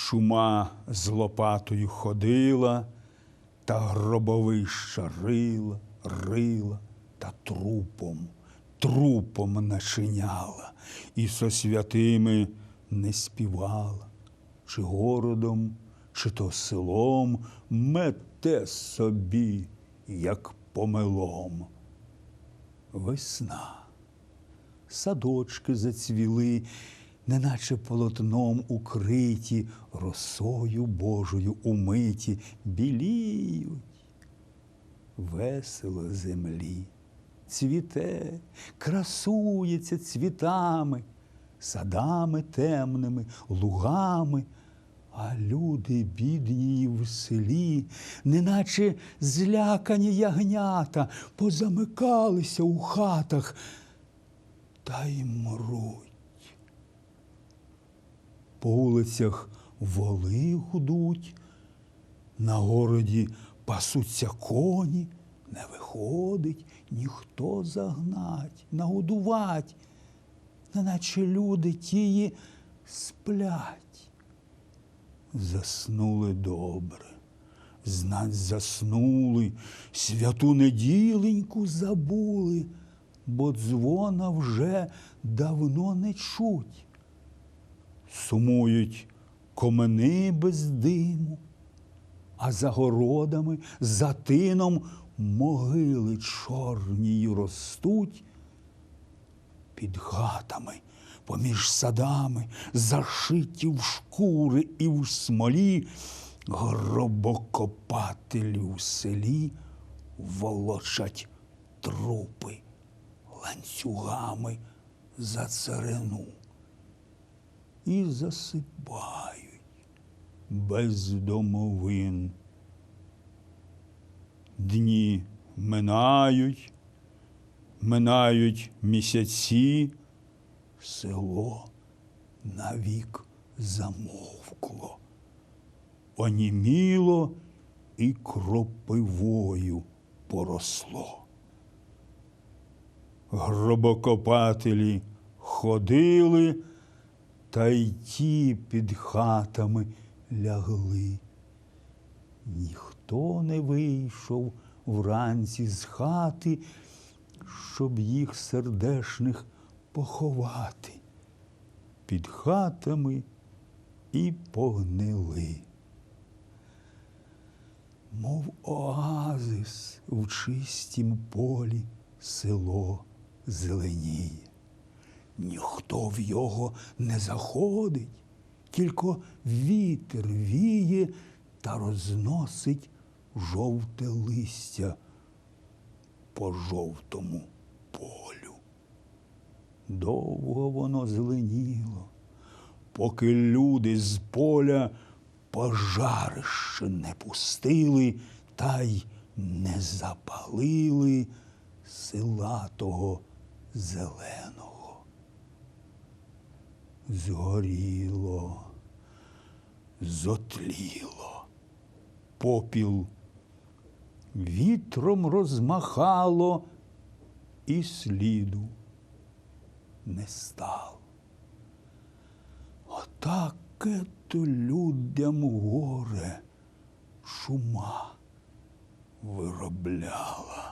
Чума з лопатою ходила, та гробовища рила, рила та трупом, трупом начиняла, і со святими не співала, чи городом, чи то селом мете собі, як помилом. Весна садочки зацвіли, неначе полотном укриті, росою Божою умиті, біліють. Весело землі, цвіте, красується цвітами, садами темними, лугами, а люди бідні в селі, неначе злякані ягнята, позамикалися у хатах та й мруть. По вулицях воли гудуть, на городі пасуться коні, не виходить ніхто загнать, нагодувать, неначе люди тії сплять. Заснули добре, знать заснули, святу неділеньку забули, бо дзвона вже давно не чуть. Сумують комини без диму, а за городами, за тином могили чорні ростуть під хатами, поміж садами, зашиті в шкури і в смолі, гробокопателі у селі волочать трупи ланцюгами за царину і засипають без домовин. Дні минають, минають місяці, село навік замовкло, оніміло і кропивою поросло. Гробокопателі ходили, та й ті під хатами лягли. Ніхто не вийшов вранці з хати, щоб їх сердешних поховати. Під хатами і погнили. Мов оазис в чистім полі село зеленіє. Ніхто в його не заходить, тільки вітер віє та розносить жовте листя по жовтому полю. Довго воно зеленіло, поки люди з поля пожарище не пустили та й не запалили села того зеленого. Згоріло, зотліло, попіл вітром розмахало і сліду не стало. Отаке то людям горе шума виробляла.